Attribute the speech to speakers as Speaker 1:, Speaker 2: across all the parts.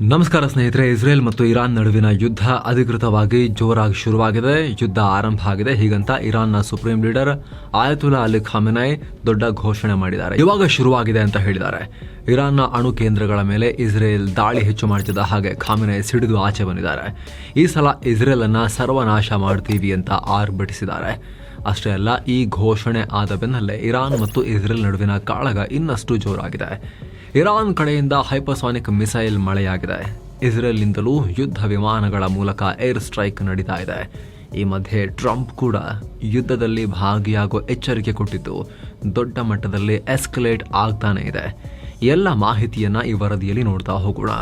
Speaker 1: ನಮಸ್ಕಾರ ಸ್ನೇಹಿತರೆ, ಇಸ್ರೇಲ್ ಮತ್ತು ಇರಾನ್ ನಡುವಿನ ಯುದ್ಧ ಅಧಿಕೃತವಾಗಿ ಜೋರಾಗಿ ಶುರುವಾಗಿದೆ. ಯುದ್ಧ ಆರಂಭ ಆಗಿದೆ. ಹೀಗಂತ ಇರಾನ್ನ supreme leader Ayatollah Ali Khamenei ದೊಡ್ಡ ಘೋಷಣೆ ಮಾಡಿದ್ದಾರೆ. ಇವಾಗ ಶುರುವಾಗಿದೆ ಅಂತ ಹೇಳಿದ್ದಾರೆ. ಇರಾನ್ನ ಅಣು ಕೇಂದ್ರಗಳ ಮೇಲೆ ಇಸ್ರೇಲ್ ದಾಳಿ ಹೆಚ್ಚು ಮಾಡ್ತಿದ್ದ ಹಾಗೆ ಖಾಮೆನಾಯ್ ಸಿಡಿದು ಆಚೆ ಬಂದಿದ್ದಾರೆ. ಈ ಸಲ ಇಸ್ರೇಲ್ ಅನ್ನ ಸರ್ವನಾಶ ಮಾಡ್ತೀವಿ ಅಂತ ಆರ್ಭಟಿಸಿದ್ದಾರೆ. ಅಷ್ಟೇ ಅಲ್ಲ, ಈ ಘೋಷಣೆ ಆದ ಬೆನ್ನಲ್ಲೇ ಇರಾನ್ ಮತ್ತು ಇಸ್ರೇಲ್ ನಡುವಿನ ಕಾಳಗ ಇನ್ನಷ್ಟು ಜೋರಾಗಿದೆ. ಇರಾನ್ ಕಡೆಯಿಂದ ಹೈಪರ್ಸಾನಿಕ್ ಮಿಸೈಲ್ ಮಳೆಯಾಗಿದೆ. ಇಸ್ರೇಲ್ನಿಂದಲೂ ಯುದ್ಧ ವಿಮಾನಗಳ ಮೂಲಕ ಏರ್ ಸ್ಟ್ರೈಕ್ ನಡೀತಾ ಇದೆ. ಈ ಮಧ್ಯೆ ಟ್ರಂಪ್ ಕೂಡ ಯುದ್ಧದಲ್ಲಿ ಭಾಗಿಯಾಗೋ ಎಚ್ಚರಿಕೆ ಕೊಟ್ಟಿದ್ದು, ದೊಡ್ಡ ಮಟ್ಟದಲ್ಲಿ ಎಸ್ಕಲೇಟ್ ಆಗ್ತಾನೆ ಇದೆ. ಎಲ್ಲ ಮಾಹಿತಿಯನ್ನು ಈ ವರದಿಯಲ್ಲಿ ನೋಡ್ತಾ ಹೋಗೋಣ.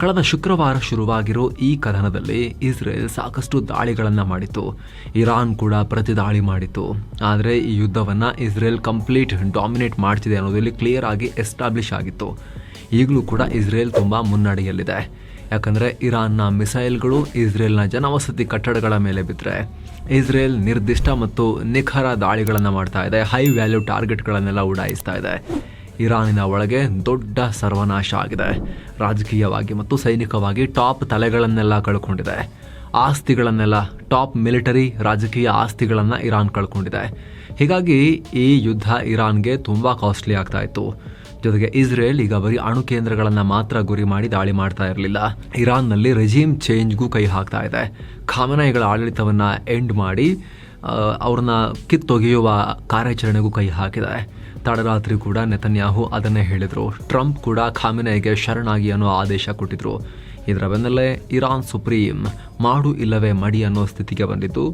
Speaker 1: ಕಳೆದ ಶುಕ್ರವಾರ ಶುರುವಾಗಿರೋ ಈ ಕದನದಲ್ಲಿ ಇಸ್ರೇಲ್ ಸಾಕಷ್ಟು ದಾಳಿಗಳನ್ನು ಮಾಡಿತ್ತು. ಇರಾನ್ ಕೂಡ ಪ್ರತಿದಾಳಿ ಮಾಡಿತ್ತು. ಆದರೆ ಈ ಯುದ್ಧವನ್ನು ಇಸ್ರೇಲ್ ಕಂಪ್ಲೀಟ್ ಡಾಮಿನೇಟ್ ಮಾಡ್ತಿದೆ ಅನ್ನೋದಲ್ಲಿ ಕ್ಲಿಯರ್ ಆಗಿ ಎಸ್ಟಾಬ್ಲಿಷ್ ಆಗಿತ್ತು. ಈಗಲೂ ಕೂಡ ಇಸ್ರೇಲ್ ತುಂಬ ಮುನ್ನಡೆಯಲ್ಲಿದೆ. ಯಾಕಂದರೆ ಇರಾನ್ನ ಮಿಸೈಲ್ಗಳು ಇಸ್ರೇಲ್ನ ಜನವಸತಿ ಕಟ್ಟಡಗಳ ಮೇಲೆ ಬಿದ್ದರೆ ಇಸ್ರೇಲ್ ನಿರ್ದಿಷ್ಟ ಮತ್ತು ನಿಖರ ದಾಳಿಗಳನ್ನು ಮಾಡ್ತಾ ಇದೆ ಹೈ ವ್ಯಾಲ್ಯೂ ಟಾರ್ಗೆಟ್ಗಳನ್ನೆಲ್ಲ ಉಡಾಯಿಸ್ತಾ ಇದೆ. ಇರಾನಿನ ಒಳಗೆ ದೊಡ್ಡ ಸರ್ವನಾಶ ಆಗಿದೆ. ರಾಜಕೀಯವಾಗಿ ಮತ್ತು ಸೈನಿಕವಾಗಿ ಟಾಪ್ ತಲೆಗಳನ್ನೆಲ್ಲ ಕಳ್ಕೊಂಡಿದೆ. ಆಸ್ತಿಗಳನ್ನೆಲ್ಲ, ಟಾಪ್ ಮಿಲಿಟರಿ ರಾಜಕೀಯ ಆಸ್ತಿಗಳನ್ನು ಇರಾನ್ ಕಳ್ಕೊಂಡಿದೆ. ಹೀಗಾಗಿ ಈ ಯುದ್ಧ ಇರಾನ್ಗೆ ತುಂಬ ಕಾಸ್ಟ್ಲಿ ಆಗ್ತಾ ಇತ್ತು. ಜೊತೆಗೆ ಇಸ್ರೇಲ್ ಈಗ ಬರೀ ಅಣು ಕೇಂದ್ರಗಳನ್ನು ಮಾತ್ರ ಗುರಿ ಮಾಡಿ ದಾಳಿ ಮಾಡ್ತಾ ಇರಲಿಲ್ಲ. ಇರಾನ್ನಲ್ಲಿ ರೆಜೀಮ್ ಚೇಂಜ್ಗೂ ಕೈ ಹಾಕ್ತಾ ಇದೆ. ಖಾಮನಾಯಿಗಳ ಆಡಳಿತವನ್ನು ಎಂಡ್ ಮಾಡಿ ಅವ್ರನ್ನ ಕಿತ್ತೊಗೆಯುವ ಕಾರ್ಯಾಚರಣೆಗೂ ಕೈ ಹಾಕಿದೆ. ತಡರಾತ್ರಿ ಕೂಡ ನೆತನ್ಯಾಹು ಅದನ್ನೇ ಹೇಳಿದರು. ಟ್ರಂಪ್ ಕೂಡ ಖಾಮಿನೈಗೆ ಶರಣಾಗಿ ಅನ್ನೋ ಆದೇಶ ಕೊಟ್ಟಿದ್ರು. ಇದರ ಬೆನ್ನಲ್ಲೇ ಇರಾನ್ ಸುಪ್ರೀಂ ಮಾಡು ಇಲ್ಲವೇ ಮಡಿ ಅನ್ನೋ ಸ್ಥಿತಿಗೆ ಬಂದಿದ್ದು.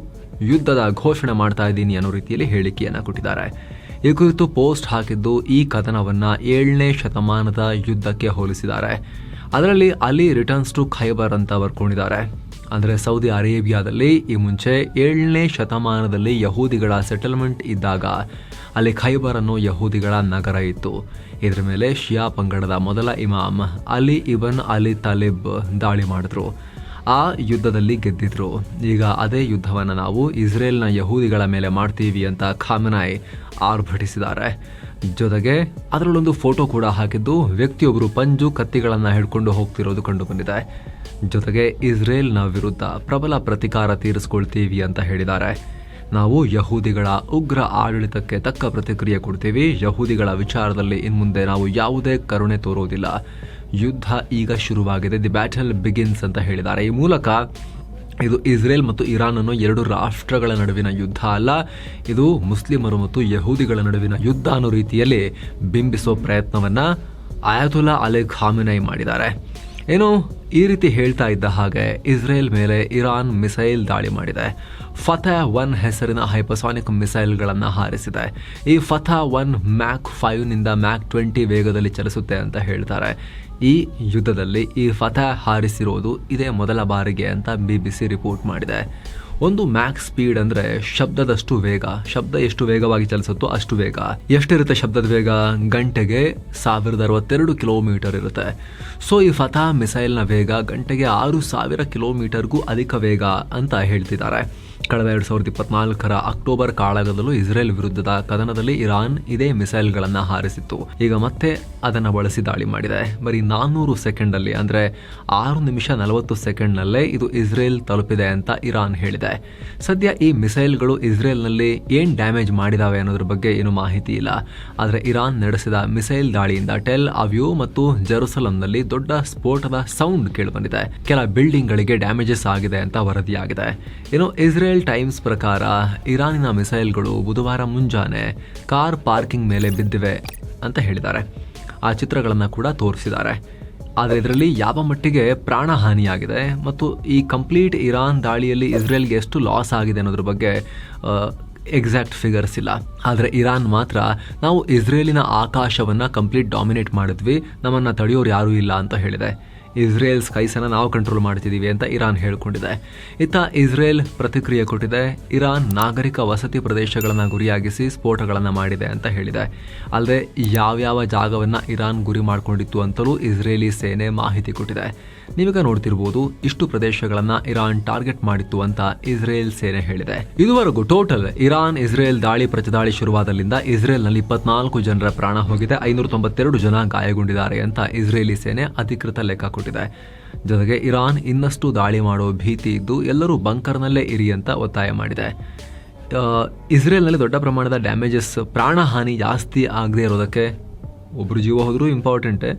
Speaker 1: ಯುದ್ಧದ ಘೋಷಣೆ ಮಾಡ್ತಾ ಇದ್ದೀನಿ ಅನ್ನೋ ರೀತಿಯಲ್ಲಿ ಹೇಳಿಕೆಯನ್ನು ಕೊಟ್ಟಿದ್ದಾರೆ. ಈ ಕುರಿತು ಪೋಸ್ಟ್ ಹಾಕಿದ್ದು ಈ ಕದನವನ್ನು ಏಳನೇ ಶತಮಾನದ ಯುದ್ಧಕ್ಕೆ ಹೋಲಿಸಿದ್ದಾರೆ. ಅದರಲ್ಲಿ ಅಲಿ ರಿಟರ್ನ್ಸ್ ಟು ಖೈಬರ್ ಅಂತ ಬರ್ಕೊಂಡಿದ್ದಾರೆ. ಅಂದರೆ ಸೌದಿ ಅರೇಬಿಯಾದಲ್ಲಿ ಈ ಮುಂಚೆ ಏಳನೇ ಶತಮಾನದಲ್ಲಿ ಯಹೂದಿಗಳ ಸೆಟಲ್ಮೆಂಟ್ ಇದ್ದಾಗ ಅಲ್ಲಿ ಖೈಬರ್ ಅನ್ನೋ ಯಹೂದಿಗಳ ನಗರ ಇತ್ತು. ಇದರ ಮೇಲೆ ಶಿಯಾ ಪಂಗಡದ ಮೊದಲ ಇಮಾಮ್ ಅಲಿ ಇಬನ್ ಅಲಿ ತಾಲಿಬ್ ದಾಳಿ ಮಾಡಿದ್ರು. ಆ ಯುದ್ಧದಲ್ಲಿ ಗೆದ್ದಿದ್ರು. ಈಗ ಅದೇ ಯುದ್ಧವನ್ನು ನಾವು ಇಸ್ರೇಲ್ನ ಯಹೂದಿಗಳ ಮೇಲೆ ಮಾಡ್ತೀವಿ ಅಂತ ಖಾಮನಾಯ್ ಆರ್ಭಟಿಸಿದ್ದಾರೆ. ಜೊತೆಗೆ ಅದರಲ್ಲೊಂದು ಫೋಟೋ ಕೂಡ ಹಾಕಿದ್ದು ವ್ಯಕ್ತಿಯೊಬ್ಬರು ಪಂಜು ಕತ್ತಿಗಳನ್ನು ಹಿಡ್ಕೊಂಡು ಹೋಗ್ತಿರೋದು ಕಂಡು ಬಂದಿದೆ ಜೊತೆಗೆ ಇಸ್ರೇಲ್ನ ವಿರುದ್ಧ ಪ್ರಬಲ ಪ್ರತಿಕಾರ ತೀರಿಸ್ಕೊಳ್ತೀವಿ ಅಂತ ಹೇಳಿದ್ದಾರೆ. ನಾವು ಯಹೂದಿಗಳ ಉಗ್ರ ಆಡಳಿತಕ್ಕೆ ತಕ್ಕ ಪ್ರತಿಕ್ರಿಯೆ ಕೊಡ್ತೀವಿ. ಯಹೂದಿಗಳ ವಿಚಾರದಲ್ಲಿ ಇನ್ಮುಂದೆ ನಾವು ಯಾವುದೇ ಕರುಣೆ ತೋರೋದಿಲ್ಲ. ಯುದ್ಧ ಈಗ ಶುರುವಾಗಿದೆ. ದಿ ಬ್ಯಾಟಲ್ ಬಿಗಿನ್ಸ್ ಅಂತ ಹೇಳಿದ್ದಾರೆ. ಈ ಮೂಲಕ ಇದು ಇಸ್ರೇಲ್ ಮತ್ತು ಇರಾನ್ ಅನ್ನೋ ಎರಡು ರಾಷ್ಟ್ರಗಳ ನಡುವಿನ ಯುದ್ಧ ಅಲ್ಲ, ಇದು ಮುಸ್ಲಿಮರು ಮತ್ತು ಯಹೂದಿಗಳ ನಡುವಿನ ಯುದ್ಧ ಅನ್ನೋ ರೀತಿಯಲ್ಲಿ ಬಿಂಬಿಸೋ ಪ್ರಯತ್ನವನ್ನ ಆಯತುಲ್ಲಾ ಅಲೆ ಖಾಮಿನೈ ಮಾಡಿದ್ದಾರೆ. ಏನು ಈ ರೀತಿ ಹೇಳ್ತಾ ಇದ್ದ ಹಾಗೆ ಇಸ್ರೇಲ್ ಮೇಲೆ ಇರಾನ್ ಮಿಸೈಲ್ ದಾಳಿ ಮಾಡಿದೆ. ಫಥಾ ಒನ್ ಹೆಸರಿನ ಹೈಪಸಾನಿಕ್ ಮಿಸೈಲ್ಗಳನ್ನು ಹಾರಿಸಿದೆ. ಈ ಫಥಾ ಒನ್ ಮ್ಯಾಕ್ ಫೈವ್ನಿಂದ ಮ್ಯಾಕ್ ಟ್ವೆಂಟಿ ವೇಗದಲ್ಲಿ ಚಲಿಸುತ್ತೆ ಅಂತ ಹೇಳ್ತಾರೆ. ಈ ಯುದ್ಧದಲ್ಲಿ ಈ ಫಥಾ ಹಾರಿಸಿರೋದು ಇದೇ ಮೊದಲ ಬಾರಿಗೆ ಅಂತ ಬಿ ಬಿ ರಿಪೋರ್ಟ್ ಮಾಡಿದೆ. ಒಂದು ಮ್ಯಾಕ್ ಸ್ಪೀಡ್ ಅಂದ್ರೆ ಶಬ್ದದಷ್ಟು ವೇಗ. ಶಬ್ದ ಎಷ್ಟು ವೇಗವಾಗಿ ಚಲಿಸುತ್ತೋ ಅಷ್ಟು ವೇಗ. ಎಷ್ಟಿರುತ್ತೆ ಶಬ್ದದ ವೇಗ? ಗಂಟೆಗೆ ಸಾವಿರದ ಅರವತ್ತೆರಡು ಕಿಲೋಮೀಟರ್ ಇರುತ್ತೆ. ಸೊ ಈ ಫಥಾ ಮಿಸೈಲ್ನ ವೇಗ ಗಂಟೆಗೆ ಆರು ಸಾವಿರ ಕಿಲೋಮೀಟರ್ಗೂ ಅಧಿಕ ವೇಗ ಅಂತ ಹೇಳ್ತಿದ್ದಾರೆ. ಕಳೆದ ಎರಡು ಸಾವಿರದ ಇಪ್ಪತ್ನಾಲ್ಕರ ಅಕ್ಟೋಬರ್ ಕಾಳಗದಲ್ಲೂ ಇಸ್ರೇಲ್ ವಿರುದ್ಧದ ಕದನದಲ್ಲಿ ಇರಾನ್ ಇದೇ ಮಿಸೈಲ್ಗಳನ್ನು ಹಾರಿಸಿತ್ತು. ಈಗ ಮತ್ತೆ ಅದನ್ನು ಬಳಸಿ ದಾಳಿ ಮಾಡಿದೆ. ಬರೀ ನಾನ್ನೂರು ಸೆಕೆಂಡ್ ಅಲ್ಲಿ ಅಂದ್ರೆ ಆರು ನಿಮಿಷ ನಲವತ್ತು ಸೆಕೆಂಡ್ ನಲ್ಲೇ ಇದು ಇಸ್ರೇಲ್ ತಲುಪಿದೆ ಅಂತ ಇರಾನ್ ಹೇಳಿದೆ. ಸದ್ಯ ಈ ಮಿಸೈಲ್ಗಳು ಇಸ್ರೇಲ್ನಲ್ಲಿ ಏನು ಡ್ಯಾಮೇಜ್ ಮಾಡಿದಾವೆ ಅನ್ನೋದ್ರ ಬಗ್ಗೆ ಏನು ಮಾಹಿತಿ ಇಲ್ಲ. ಆದರೆ ಇರಾನ್ ನಡೆಸಿದ ಮಿಸೈಲ್ ದಾಳಿಯಿಂದ ಟೆಲ್ ಅವ್ಯೂ ಮತ್ತು ಜೆರುಸಲಂನಲ್ಲಿ ದೊಡ್ಡ ಸ್ಫೋಟದ ಸೌಂಡ್ ಕೇಳಿಬಂದಿದೆ. ಕೆಲ ಬಿಲ್ಡಿಂಗ್ಗಳಿಗೆ ಡ್ಯಾಮೇಜಸ್ ಆಗಿದೆ ಅಂತ ವರದಿಯಾಗಿದೆ. ಇನ್ನು ಇಸ್ರೇಲ್ ಟೈಮ್ಸ್ ಪ್ರಕಾರ ಇರಾನಿನ ಮಿಸೈಲ್ಗಳು ಬುಧವಾರ ಮುಂಜಾನೆ ಕಾರ್ ಪಾರ್ಕಿಂಗ್ ಮೇಲೆ ಬಿದ್ದಿವೆ ಅಂತ ಹೇಳಿದ್ದಾರೆ. ಆ ಚಿತ್ರಗಳನ್ನು ಕೂಡ ತೋರಿಸಿದ್ದಾರೆ. ಆದರೆ ಇದರಲ್ಲಿ ಯಾವ ಮಟ್ಟಿಗೆ ಪ್ರಾಣ ಹಾನಿಯಾಗಿದೆ ಮತ್ತು ಈ ಕಂಪ್ಲೀಟ್ ಇರಾನ್ ದಾಳಿಯಲ್ಲಿ ಇಸ್ರೇಲ್ಗೆ ಎಷ್ಟು ಲಾಸ್ ಆಗಿದೆ ಅನ್ನೋದ್ರ ಬಗ್ಗೆ ಎಕ್ಸಾಕ್ಟ್ ಫಿಗರ್ಸ್ ಇಲ್ಲ. ಆದರೆ ಇರಾನ್ ಮಾತ್ರ ನಾವು ಇಸ್ರೇಲಿನ ಆಕಾಶವನ್ನು ಕಂಪ್ಲೀಟ್ ಡಾಮಿನೇಟ್ ಮಾಡಿದ್ವಿ, ನಮ್ಮನ್ನು ತಡೆಯೋರು ಯಾರೂ ಇಲ್ಲ ಅಂತ ಹೇಳಿದೆ. ಇಸ್ರೇಲ್ ಸ್ಕೈಸನ್ನು ನಾವು ಕಂಟ್ರೋಲ್ ಮಾಡ್ತಿದ್ದೀವಿ ಅಂತ ಇರಾನ್ ಹೇಳಿಕೊಂಡಿದೆ. ಇತ್ತ ಇಸ್ರೇಲ್ ಪ್ರತಿಕ್ರಿಯೆ ಕೊಟ್ಟಿದೆ. ಇರಾನ್ ನಾಗರಿಕ ವಸತಿ ಪ್ರದೇಶಗಳನ್ನು ಗುರಿಯಾಗಿಸಿ ಸ್ಫೋಟಗಳನ್ನು ಮಾಡಿದೆ ಅಂತ ಹೇಳಿದೆ. ಅಲ್ಲದೆ ಯಾವ್ಯಾವ ಜಾಗವನ್ನು ಇರಾನ್ ಗುರಿ ಮಾಡಿಕೊಂಡಿತ್ತು ಅಂತಲೂ ಇಸ್ರೇಲಿ ಸೇನೆ ಮಾಹಿತಿ ಕೊಟ್ಟಿದೆ. ನೀವೀಗ ನೋಡ್ತಿರ್ಬೋದು ಇಷ್ಟು ಪ್ರದೇಶಗಳನ್ನ ಇರಾನ್ ಟಾರ್ಗೆಟ್ ಮಾಡಿತ್ತು ಅಂತ ಇಸ್ರೇಲ್ ಸೇನೆ ಹೇಳಿದೆ. ಇದುವರೆಗೂ ಟೋಟಲ್ ಇರಾನ್ ಇಸ್ರೇಲ್ ದಾಳಿ ಪ್ರತಿದಾಳಿ ಶುರುವಾದಲ್ಲಿಂದ ಇಸ್ರೇಲ್ನಲ್ಲಿ ಇಪ್ಪತ್ನಾಲ್ಕು ಜನರ ಪ್ರಾಣ ಹೋಗಿದೆ ಐನೂರ ತೊಂಬತ್ತೆರಡು ಜನ ಗಾಯಗೊಂಡಿದ್ದಾರೆ ಅಂತ ಇಸ್ರೇಲಿ ಸೇನೆ ಅಧಿಕೃತ ಲೆಕ್ಕ ಕೊಟ್ಟಿದೆ. ಜೊತೆಗೆ ಇರಾನ್ ಇನ್ನಷ್ಟು ದಾಳಿ ಮಾಡೋ ಭೀತಿ ಇದ್ದು ಎಲ್ಲರೂ ಬಂಕರ್ನಲ್ಲೇ ಇರಿ ಅಂತ ಒತ್ತಾಯ ಮಾಡಿದೆ. ಇಸ್ರೇಲ್ನಲ್ಲಿ ದೊಡ್ಡ ಪ್ರಮಾಣದ ಡ್ಯಾಮೇಜಸ್, ಪ್ರಾಣಹಾನಿ ಜಾಸ್ತಿ ಆಗದೇ ಇರೋದಕ್ಕೆ ಒಬ್ಬರು ಜೀವ ಹೋದರೂ ಇಂಪಾರ್ಟೆಂಟೇ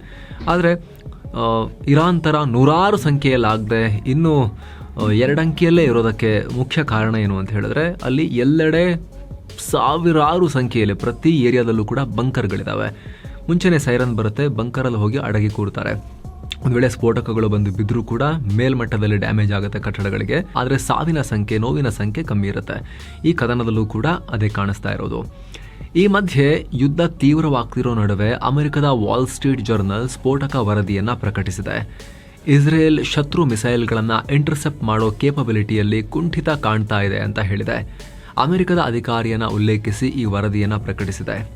Speaker 1: ಆದರೆ ಇರಾನ್ ಥರ ನೂರಾರು ಸಂಖ್ಯೆಯಲ್ಲಾಗದೆ ಇನ್ನೂ ಎರಡಂಕಿಯಲ್ಲೇ ಇರೋದಕ್ಕೆ ಮುಖ್ಯ ಕಾರಣ ಏನು ಅಂತ ಹೇಳಿದ್ರೆ, ಅಲ್ಲಿ ಎಲ್ಲೆಡೆ ಸಾವಿರಾರು ಸಂಖ್ಯೆಯಲ್ಲಿ ಪ್ರತಿ ಏರಿಯಾದಲ್ಲೂ ಕೂಡ ಬಂಕರ್ಗಳಿದ್ದಾವೆ ಮುಂಚೆನೇ ಸೈರನ್ ಬರುತ್ತೆ, ಬಂಕರಲ್ಲಿ ಹೋಗಿ ಅಡಗಿ ಕೂಡ್ತಾರೆ ಒಂದು ವೇಳೆ ಸ್ಫೋಟಕಗಳು ಬಂದು ಬಿದ್ದರೂ ಕೂಡ ಮೇಲ್ಮಟ್ಟದಲ್ಲಿ ಡ್ಯಾಮೇಜ್ ಆಗುತ್ತೆ ಕಟ್ಟಡಗಳಿಗೆ. ಆದರೆ ಸಾವಿನ ಸಂಖ್ಯೆ, ನೋವಿನ ಸಂಖ್ಯೆ ಕಮ್ಮಿ ಇರುತ್ತೆ. ಈ ಕದನದಲ್ಲೂ ಕೂಡ ಅದೇ ಕಾಣಿಸ್ತಾ ಇರೋದು. ಈ ಮಧ್ಯೆ ಯುದ್ಧ ತೀವ್ರವಾಗ್ತಿರೋ ನಡುವೆ ಅಮೆರಿಕದ ವಾಲ್ ಸ್ಟ್ರೀಟ್ ಜರ್ನಲ್ ಸ್ಫೋಟಕ ವರದಿಯನ್ನ ಪ್ರಕಟಿಸಿದೆ. ಇಸ್ರೇಲ್ ಶತ್ರು ಮಿಸೈಲ್ಗಳನ್ನು ಇಂಟರ್ಸೆಪ್ಟ್ ಮಾಡೋ ಕೇಪಬಿಲಿಟಿಯಲ್ಲಿ ಕುಂಠಿತ ಕಾಣ್ತಾ ಇದೆ ಅಂತ ಹೇಳಿದೆ. ಅಮೆರಿಕದ ಅಧಿಕಾರಿಯನ್ನ ಉಲ್ಲೇಖಿಸಿ ಈ ವರದಿಯನ್ನು ಪ್ರಕಟಿಸಿದೆ.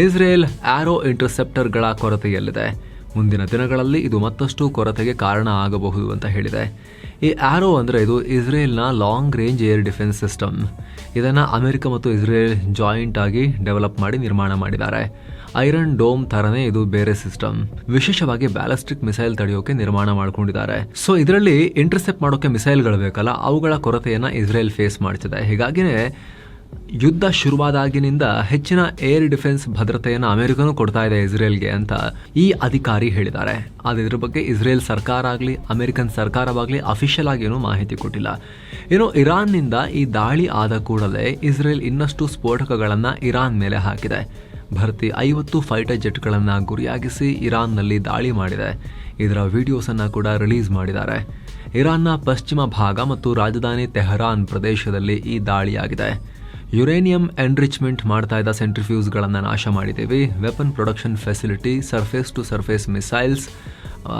Speaker 1: ಇಸ್ರೇಲ್ ಆರೋ ಇಂಟರ್ಸೆಪ್ಟರ್ಗಳ ಕೊರತೆಯಲ್ಲಿದೆ. ಮುಂದಿನ ದಿನಗಳಲ್ಲಿ ಇದು ಮತ್ತಷ್ಟು ಕೊರತೆಗೆ ಕಾರಣ ಆಗಬಹುದು ಅಂತ ಹೇಳಿದೆ. ಈ ಆರೋ ಅಂದರೆ ಇದು ಇಸ್ರೇಲ್ನ long range air defence system ಇದನ್ನು ಅಮೆರಿಕ ಮತ್ತು ಇಸ್ರೇಲ್ ಜಾಯಿಂಟ್ ಆಗಿ ಡೆವಲಪ್ ಮಾಡಿ ನಿರ್ಮಾಣ ಮಾಡಿದ್ದಾರೆ. ಐರನ್ ಡೋಮ್ ಥರನೇ ಇದು ಬೇರೆ ಸಿಸ್ಟಮ್ ವಿಶೇಷವಾಗಿ ಬ್ಯಾಲಿಸ್ಟಿಕ್ ಮಿಸೈಲ್ ತಡೆಯೋಕೆ ನಿರ್ಮಾಣ ಮಾಡ್ಕೊಂಡಿದ್ದಾರೆ. ಸೊ ಇದರಲ್ಲಿ ಇಂಟರ್ಸೆಪ್ಟ್ ಮಾಡೋಕೆ ಮಿಸೈಲ್ಗಳು ಬೇಕಲ್ಲ, ಅವುಗಳ ಕೊರತೆಯನ್ನು ಇಸ್ರೇಲ್ ಫೇಸ್ ಮಾಡ್ತಿದೆ. ಹೀಗಾಗಿನೇ ಯುದ್ಧ ಶುರುವಾದಾಗಿನಿಂದ ಹೆಚ್ಚಿನ ಏರ್ ಡಿಫೆನ್ಸ್ ಭದ್ರತೆಯನ್ನು ಅಮೆರಿಕನೂ ಕೊಡ್ತಾ ಇದೆ ಇಸ್ರೇಲ್ಗೆ ಅಂತ ಈ ಅಧಿಕಾರಿ ಹೇಳಿದ್ದಾರೆ. ಆದರೆ ಇದ್ರ ಬಗ್ಗೆ ಇಸ್ರೇಲ್ ಸರ್ಕಾರ ಆಗಲಿ, ಅಮೆರಿಕನ್ ಸರ್ಕಾರವಾಗಲಿ ಅಫಿಷಿಯಲ್ ಆಗಿ ಏನೂ ಮಾಹಿತಿ ಕೊಟ್ಟಿಲ್ಲ. ಏನು ಇರಾನ್ನಿಂದ ಈ ದಾಳಿ ಆದ ಕೂಡಲೇ ಇಸ್ರೇಲ್ ಇನ್ನಷ್ಟು ಸ್ಫೋಟಕಗಳನ್ನು ಇರಾನ್ ಮೇಲೆ ಹಾಕಿದೆ. ಭರ್ತಿ ಐವತ್ತು ಫೈಟರ್ ಜೆಟ್ಗಳನ್ನು ಗುರಿಯಾಗಿಸಿ ಇರಾನ್ನಲ್ಲಿ ದಾಳಿ ಮಾಡಿದೆ. ಇದರ ವಿಡಿಯೋಸನ್ನು ಕೂಡ ರಿಲೀಸ್ ಮಾಡಿದ್ದಾರೆ. ಇರಾನ್ನ ಪಶ್ಚಿಮ ಭಾಗ ಮತ್ತು ರಾಜಧಾನಿ ತೆಹರಾನ್ ಪ್ರದೇಶದಲ್ಲಿ ಈ ದಾಳಿಯಾಗಿದೆ. ಯುರೇನಿಯಂ ಎನ್ರಿಚ್ಮೆಂಟ್ ಮಾಡ್ತಾ ಇದ್ದ ಸೆಂಟ್ರಿಫ್ಯೂಸ್ಗಳನ್ನು ನಾಶ ಮಾಡಿದ್ದೀವಿ. Weapon production facility, surface to surface missiles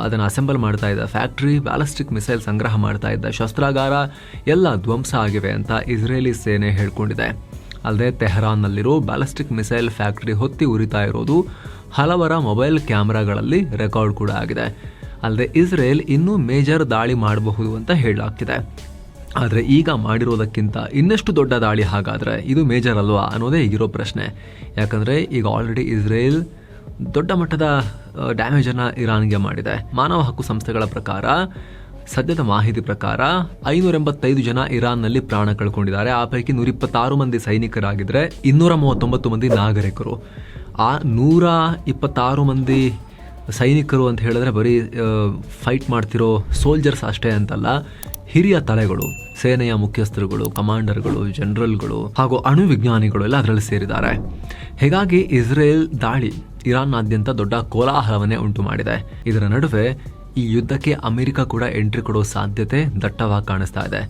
Speaker 1: ಅದನ್ನು ಅಸೆಂಬಲ್ ಮಾಡ್ತಾ ಇದ್ದ ಫ್ಯಾಕ್ಟ್ರಿ, ಬ್ಯಾಲಿಸ್ಟಿಕ್ ಮಿಸೈಲ್ ಸಂಗ್ರಹ ಮಾಡ್ತಾ ಇದ್ದ ಶಸ್ತ್ರಾಗಾರ, ಎಲ್ಲ ಧ್ವಂಸ ಆಗಿವೆ ಅಂತ ಇಸ್ರೇಲಿ ಸೇನೆ ಹೇಳ್ಕೊಂಡಿದೆ. ಅಲ್ಲದೆ ತೆಹರಾನ್ನಲ್ಲಿರೋ ಬ್ಯಾಲಿಸ್ಟಿಕ್ ಮಿಸೈಲ್ ಫ್ಯಾಕ್ಟ್ರಿ ಹೊತ್ತಿ ಉರಿತಾ ಇರೋದು ಹಲವರ ಮೊಬೈಲ್ ಕ್ಯಾಮ್ರಾಗಳಲ್ಲಿ ರೆಕಾರ್ಡ್ ಕೂಡ ಆಗಿದೆ. ಅಲ್ಲದೆ ಇಸ್ರೇಲ್ ಇನ್ನೂ ಮೇಜರ್ ದಾಳಿ ಮಾಡಬಹುದು ಅಂತ ಹೇಳಲಾಗ್ತಿದೆ. ಆದರೆ ಈಗ ಮಾಡಿರೋದಕ್ಕಿಂತ ಇನ್ನಷ್ಟು ದೊಡ್ಡ ದಾಳಿ ಹಾಗಾದರೆ ಇದು ಮೇಜರ್ ಅಲ್ವಾ ಅನ್ನೋದೇ ಈಗಿರೋ ಪ್ರಶ್ನೆ. ಯಾಕಂದರೆ ಈಗ ಆಲ್ರೆಡಿ ಇಸ್ರೇಲ್ ದೊಡ್ಡ ಮಟ್ಟದ ಡ್ಯಾಮೇಜನ್ನು ಇರಾನ್ಗೆ ಮಾಡಿದೆ. ಮಾನವ ಹಕ್ಕು ಸಂಸ್ಥೆಗಳ ಪ್ರಕಾರ, ಸದ್ಯದ ಮಾಹಿತಿ ಪ್ರಕಾರ ಐನೂರ ಎಂಬತ್ತೈದು ಜನ ಇರಾನ್ನಲ್ಲಿ ಪ್ರಾಣ ಕಳ್ಕೊಂಡಿದ್ದಾರೆ. ಆ ಪೈಕಿ ನೂರ ಇಪ್ಪತ್ತಾರು ಮಂದಿ ಸೈನಿಕರಾಗಿದ್ದರೆ ಇನ್ನೂರ ಮೂವತ್ತೊಂಬತ್ತು ಮಂದಿ ನಾಗರಿಕರು. ಆ ನೂರ ಇಪ್ಪತ್ತಾರು ಮಂದಿ ಸೈನಿಕರು ಅಂತ ಹೇಳಿದ್ರೆ ಬರೀ ಫೈಟ್ ಮಾಡ್ತಿರೋ ಸೋಲ್ಜರ್ಸ್ ಅಷ್ಟೇ ಅಂತಲ್ಲ. ಹಿರಿಯ ತಲೆಗಳು, ಸೇನೆಯ ಮುಖ್ಯಸ್ಥರುಗಳು, ಕಮಾಂಡರ್ಗಳು, ಜನರಲ್ಗಳು ಹಾಗೂ ಅಣು ವಿಜ್ಞಾನಿಗಳು ಎಲ್ಲ ಅದರಲ್ಲಿ ಸೇರಿದ್ದಾರೆ. ಹೀಗಾಗಿ ಇಸ್ರೇಲ್ ದಾಳಿ ಇರಾನ್ನಾದ್ಯಂತ ದೊಡ್ಡ ಕೋಲಾಹಲವನ್ನೇ ಉಂಟು ಮಾಡಿದೆ. ಇದರ ನಡುವೆ ಈ ಯುದ್ಧಕ್ಕೆ ಅಮೆರಿಕ ಕೂಡ ಎಂಟ್ರಿ ಕೊಡೋ ಸಾಧ್ಯತೆ ದಟ್ಟವಾಗಿ ಕಾಣಿಸ್ತಾ ಇದೆ.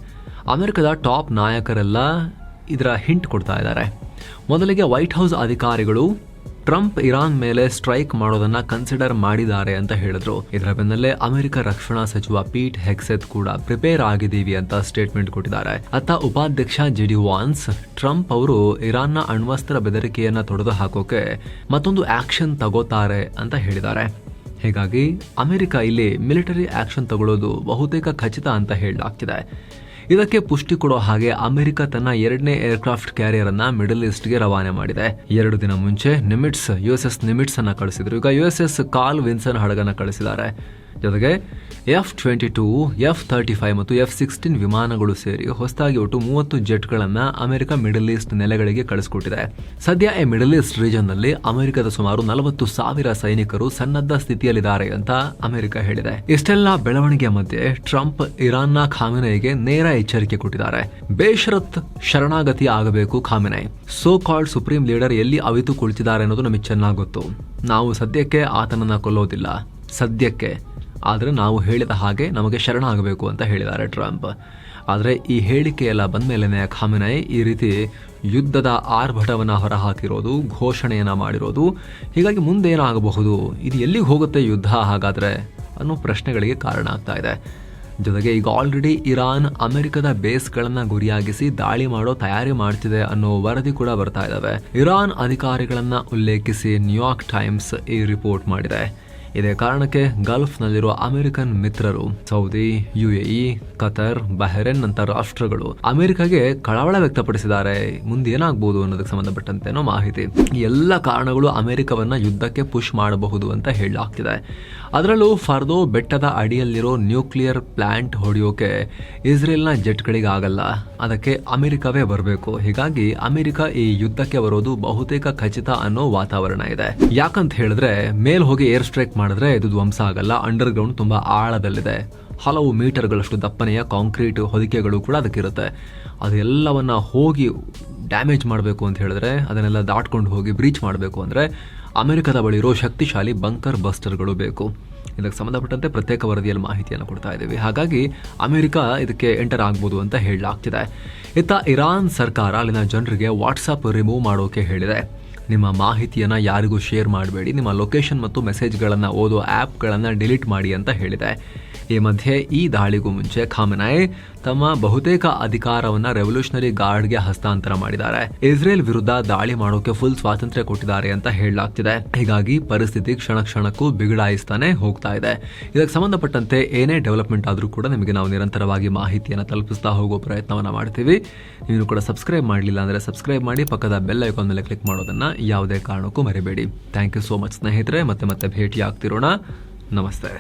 Speaker 1: ಅಮೆರಿಕದ ಟಾಪ್ ನಾಯಕರೆಲ್ಲ ಇದರ ಹಿಂಟ್ ಕೊಡ್ತಾ ಇದ್ದಾರೆ. ಮೊದಲಿಗೆ ವೈಟ್ ಹೌಸ್ ಅಧಿಕಾರಿಗಳು ಟ್ರಂಪ್ ಇರಾನ್ ಮೇಲೆ ಸ್ಟ್ರೈಕ್ ಮಾಡೋದನ್ನ ಕನ್ಸಿಡರ್ ಮಾಡಿದ್ದಾರೆ ಅಂತ ಹೇಳಿದ್ರು. ಇದರ ಬೆನ್ನಲ್ಲೇ ಅಮೆರಿಕ ರಕ್ಷಣಾ ಸಚಿವ ಪೀಟ್ ಹೆಕ್ಸೆತ್ ಕೂಡ ಪ್ರಿಪೇರ್ ಆಗಿದ್ದೀವಿ ಅಂತ ಸ್ಟೇಟ್ಮೆಂಟ್ ಕೊಟ್ಟಿದ್ದಾರೆ. ಅತ್ತ ಉಪಾಧ್ಯಕ್ಷ ಜಿಡಿ ವಾನ್ಸ್, ಟ್ರಂಪ್ ಅವರು ಇರಾನ್ನ ಅಣ್ವಸ್ತ್ರ ಬೆದರಿಕೆಯನ್ನ ತೊಡೆದು ಹಾಕೋಕೆ ಮತ್ತೊಂದು ಆಕ್ಷನ್ ತಗೋತಾರೆ ಅಂತ ಹೇಳಿದ್ದಾರೆ. ಹೀಗಾಗಿ ಅಮೆರಿಕ ಇಲ್ಲಿ ಮಿಲಿಟರಿ ಆಕ್ಷನ್ ತಗೊಳ್ಳೋದು ಬಹುತೇಕ ಖಚಿತ ಅಂತ ಹೇಳಲಾಗ್ತಿದೆ. ಇದಕ್ಕೆ ಪುಷ್ಟಿ ಕೊಡೋ ಹಾಗೆ ಅಮೆರಿಕ ತನ್ನ ಎರಡನೇ ಏರ್ಕ್ರಾಫ್ಟ್ ಕ್ಯಾರಿಯರ್ ಅನ್ನ ಮಿಡಲ್ ಈಸ್ಟ್ಗೆ ರವಾನೆ ಮಾಡಿದೆ. ಎರಡು ದಿನ ಮುಂಚೆ Nimitz USS S S Nimitz ಅನ್ನ ಕಳಿಸಿದ್ರು. ಈಗ U S S Carl Vinson ಹಡಗನ್ನ ಕಳಿಸಿದ್ದಾರೆ. ಜೊತೆಗೆ F twenty two F thirty five ಮತ್ತು ಎಫ್ ಸಿಕ್ಸ್ಟೀನ್ ವಿಮಾನಗಳು ಸೇರಿ ಹೊಸದಾಗಿ ಒಟ್ಟು ಮೂವತ್ತು ಜೆಟ್ಗಳನ್ನು ಅಮೆರಿಕ ಮಿಡಲ್ ಈಸ್ಟ್ ನೆಲೆಗಳಿಗೆ ಕಳಿಸಿಕೊಟ್ಟಿದೆ. ಸದ್ಯ ಈ ಮಿಡಲ್ ಈಸ್ಟ್ ರೀಜನ್ನಲ್ಲಿ ಅಮೆರಿಕದ ಸುಮಾರು ನಲವತ್ತು ಸಾವಿರ ಸೈನಿಕರು ಸನ್ನದ್ಧ ಸ್ಥಿತಿಯಲ್ಲಿದ್ದಾರೆ ಅಂತ ಅಮೆರಿಕ ಹೇಳಿದೆ. ಇಷ್ಟೆಲ್ಲ ಬೆಳವಣಿಗೆಯ ಮಧ್ಯೆ ಟ್ರಂಪ್ ಇರಾನ್ನ ಖಾಮಿನೈಗೆ ನೇರ ಎಚ್ಚರಿಕೆ ಕೊಟ್ಟಿದ್ದಾರೆ. ಬೇಷರತ್ ಶರಣಾಗತಿ ಆಗಬೇಕು Khamenei. So called supreme leader ಎಲ್ಲಿ ಅವಿತು ಕುಳಿತಿದ್ದಾರೆ ಅನ್ನೋದು ನಮಗೆ ಚೆನ್ನಾಗಿ ಗೊತ್ತು. ನಾವು ಸದ್ಯಕ್ಕೆ ಆತನನ್ನ ಕೊಲ್ಲೋದಿಲ್ಲ. ಸದ್ಯಕ್ಕೆ. ಆದರೆ ನಾವು ಹೇಳಿದ ಹಾಗೆ ನಮಗೆ ಶರಣಾಗಬೇಕು ಅಂತ ಹೇಳಿದ್ದಾರೆ ಟ್ರಂಪ್. ಆದರೆ ಈ ಹೇಳಿಕೆಯೆಲ್ಲ ಬಂದಮೇಲೆ ಖಾಮಿನಾಯಿ ಈ ರೀತಿ ಯುದ್ಧದ ಆರ್ಭಟವನ್ನು ಹೊರಹಾಕಿರೋದು, ಘೋಷಣೆಯನ್ನು ಮಾಡಿರೋದು, ಹೀಗಾಗಿ ಮುಂದೇನಾಗಬಹುದು, ಇದು ಎಲ್ಲಿಗೆ ಹೋಗುತ್ತೆ ಯುದ್ಧ ಹಾಗಾದರೆ ಅನ್ನೋ ಪ್ರಶ್ನೆಗಳಿಗೆ ಕಾರಣ ಆಗ್ತಾ ಇದೆ. ಜೊತೆಗೆ ಈಗ ಆಲ್ರೆಡಿ ಇರಾನ್, ಅಮೆರಿಕದ ಬೇಸ್ಗಳನ್ನು ಗುರಿಯಾಗಿಸಿ ದಾಳಿ ಮಾಡೋ, ತಯಾರಿ ಮಾಡ್ತಿದೆ ಅನ್ನೋ ವರದಿ ಕೂಡ ಬರ್ತಾ ಇದ್ದಾವೆ ಇರಾನ್ ಅಧಿಕಾರಿಗಳನ್ನು ಉಲ್ಲೇಖಿಸಿ ನ್ಯೂಯಾರ್ಕ್ ಟೈಮ್ಸ್ ಈ ರಿಪೋರ್ಟ್ ಮಾಡಿದೆ. ಇದೇ ಕಾರಣಕ್ಕೆ ಗಲ್ಫ್ನಲ್ಲಿರುವ ಅಮೆರಿಕನ್ ಮಿತ್ರರು, ಸೌದಿ, ಯುಎಇ, ಕತರ್, ಬಹರೇನ್ ನಂತ ರಾಷ್ಟ್ರಗಳು ಅಮೆರಿಕಾಗೆ ಕಳವಳ ವ್ಯಕ್ತಪಡಿಸಿದ್ದಾರೆ. ಮುಂದೆ ಏನಾಗಬಹುದು ಅನ್ನೋದಕ್ಕೆ ಸಂಬಂಧಪಟ್ಟಂತೆನೋ ಮಾಹಿತಿ. ಈ ಎಲ್ಲ ಕಾರಣಗಳು ಅಮೆರಿಕವನ್ನ ಯುದ್ಧಕ್ಕೆ ಪುಷ್ ಮಾಡಬಹುದು ಅಂತ ಹೇಳಲಾಗ್ತಿದೆ. ಅದರಲ್ಲೂ ಫರ್ದೋ ಬೆಟ್ಟದ ಅಡಿಯಲ್ಲಿರೋ ನ್ಯೂಕ್ಲಿಯರ್ ಪ್ಲಾಂಟ್ ಹೊಡೆಯೋಕೆ ಇಸ್ರೇಲ್ನ ಜೆಟ್ಗಳಿಗೆ ಆಗಲ್ಲ. ಅದಕ್ಕೆ ಅಮೆರಿಕವೇ ಬರಬೇಕು. ಹೀಗಾಗಿ ಅಮೆರಿಕ ಈ ಯುದ್ಧಕ್ಕೆ ಬರೋದು ಬಹುತೇಕ ಖಚಿತ ಅನ್ನೋ ವಾತಾವರಣ ಇದೆ. ಯಾಕಂತ ಹೇಳಿದ್ರೆ, ಮೇಲ್ ಹೋಗಿ ಏರ್ ಸ್ಟ್ರೈಕ್ ಮಾಡಿದ್ರೆ ಇದು ಧ್ವಂಸ ಆಗಲ್ಲ. ಅಂಡರ್ ಗ್ರೌಂಡ್ ತುಂಬಾ ಆಳದಲ್ಲಿದೆ. ಹಲವು ಮೀಟರ್ಗಳಷ್ಟು ದಪ್ಪನೆಯ ಕಾಂಕ್ರೀಟ್ ಹೊದಿಕೆಗಳು ಕೂಡ ಅದಕ್ಕಿರುತ್ತೆ. ಅದೆಲ್ಲವನ್ನು ಹೋಗಿ ಡ್ಯಾಮೇಜ್ ಮಾಡಬೇಕು ಅಂತ ಹೇಳಿದ್ರೆ, ಅದನ್ನೆಲ್ಲ ದಾಟ್ಕೊಂಡು ಹೋಗಿ ಬ್ರೀಚ್ ಮಾಡಬೇಕು ಅಂದರೆ, ಅಮೆರಿಕದ ಬಳಿ ಇರೋ ಶಕ್ತಿಶಾಲಿ ಬಂಕರ್ ಬಸ್ಟರ್ಗಳು ಬೇಕು. ಇದಕ್ಕೆ ಸಂಬಂಧಪಟ್ಟಂತೆ ಪ್ರತ್ಯೇಕ ವರದಿಯಲ್ಲಿ ಮಾಹಿತಿಯನ್ನು ಕೊಡ್ತಾ ಇದ್ದೀವಿ. ಹಾಗಾಗಿ ಅಮೆರಿಕ ಇದಕ್ಕೆ ಎಂಟರ್ ಆಗ್ಬೋದು ಅಂತ ಹೇಳಲಾಗ್ತಿದೆ. ಇತ್ತ ಇರಾನ್ ಸರ್ಕಾರ ಅಲ್ಲಿನ ಜನರಿಗೆ ವಾಟ್ಸಪ್ ರಿಮೂವ್ ಮಾಡೋಕೆ ಹೇಳಿದೆ. ನಿಮ್ಮ ಮಾಹಿತಿಯನ್ನು ಯಾರಿಗೂ ಶೇರ್ ಮಾಡಬೇಡಿ. ನಿಮ್ಮ ಲೊಕೇಶನ್ ಮತ್ತು ಮೆಸೇಜ್ಗಳನ್ನು ಓದೋ ಆ್ಯಪ್ಗಳನ್ನು ಡಿಲೀಟ್ ಮಾಡಿ ಅಂತ ಹೇಳಿದೆ. ಈ ಮಧ್ಯೆ ಈ ದಾಳಿಗೂ ಮುಂಚೆ ಖಾಮೆನಾಯ್ ತಮ್ಮ ಬಹುತೇಕ ಅಧಿಕಾರವನ್ನ ರೆವಲ್ಯೂಷನರಿ ಗಾರ್ಡ್ಗೆ ಹಸ್ತಾಂತರ ಮಾಡಿದ್ದಾರೆ. ಇಸ್ರೇಲ್ ವಿರುದ್ಧ ದಾಳಿ ಮಾಡೋಕೆ ಫುಲ್ ಸ್ವಾತಂತ್ರ್ಯ ಕೊಟ್ಟಿದ್ದಾರೆ ಅಂತ ಹೇಳಲಾಗ್ತಿದೆ. ಹೀಗಾಗಿ ಪರಿಸ್ಥಿತಿ ಕ್ಷಣ ಕ್ಷಣಕ್ಕೂ ಬಿಗಡಾಯಿಸ್ತಾನೆ ಹೋಗ್ತಾ ಇದೆ. ಇದಕ್ಕೆ ಸಂಬಂಧಪಟ್ಟಂತೆ ಏನೇ ಡೆವಲಪ್ಮೆಂಟ್ ಆದರೂ ಕೂಡ ನಿಮಗೆ ನಾವು ನಿರಂತರವಾಗಿ ಮಾಹಿತಿಯನ್ನು ತಲುಪಿಸ್ತಾ ಹೋಗೋ ಪ್ರಯತ್ನವನ್ನ ಮಾಡ್ತೀವಿ. ನೀವು ಕೂಡ ಸಬ್ಸ್ಕ್ರೈಬ್ ಮಾಡಲಿಲ್ಲ ಅಂದರೆ ಸಬ್ಸ್ಕ್ರೈಬ್ ಮಾಡಿ ಪಕ್ಕದ ಬೆಲ್ ಐಕಾನ್ ಮೇಲೆ ಕ್ಲಿಕ್ ಮಾಡೋದನ್ನ ಯಾವುದೇ ಕಾರಣಕ್ಕೂ ಮರಿಬೇಡಿ. ಥ್ಯಾಂಕ್ ಯು ಸೋ ಮಚ್ ಸ್ನೇಹಿತರೆ, ಮತ್ತೆ ಮತ್ತೆ ಭೇಟಿ ಆಗ್ತಿರೋಣ ನಮಸ್ತೆ.